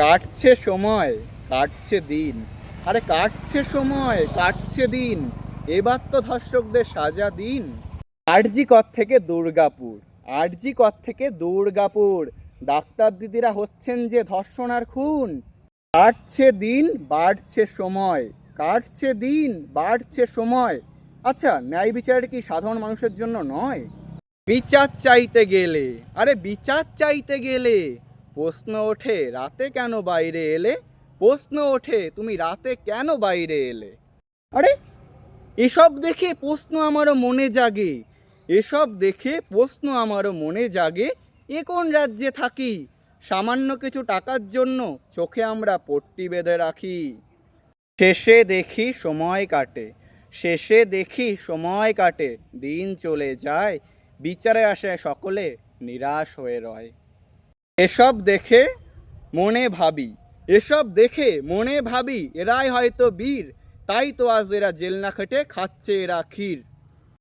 কাটছে সময়, কাটছে দিন। আরে কাটছে সময়, কাটছে দিন। এবার তো ধর্ষকদের সাজা দিন। আরজি কর থেকে দুর্গাপুর, আরজি কর থেকে দুর্গাপুর। ডাক্তার দিদিরা হচ্ছেন যে ধর্ষণ আর খুন। কাটছে দিন, বাড়ছে সময়। কাটছে দিন, বাড়ছে সময়। আচ্ছা ন্যায় বিচার কি সাধারণ মানুষের জন্য নয়? বিচার চাইতে গেলে। আরে বিচার চাইতে গেলে। প্রশ্ন ওঠে, রাতে কেন বাইরে এলে? প্রশ্ন ওঠে, তুমি রাতে কেন বাইরে এলে? আরে, এসব দেখে প্রশ্ন আমারও মনে জাগে। এসব দেখে প্রশ্ন আমারও মনে জাগে, এ কোন রাজ্যে থাকি? সামান্য কিছু টাকার জন্য চোখে আমরা পট্টি বেঁধে রাখি। শেষে দেখি সময় কাটে, শেষে দেখি সময় কাটে, দিন চলে যায়, বিচারে আসে সকলে নিরাশ হয়ে রয়। এসব দেখে মনে ভাবি। এসব দেখে মনে ভাবি, এরাই হয়তো বীর। তাই তো আজ এরা জেল না খেটে খাচ্ছে এরা ক্ষীর।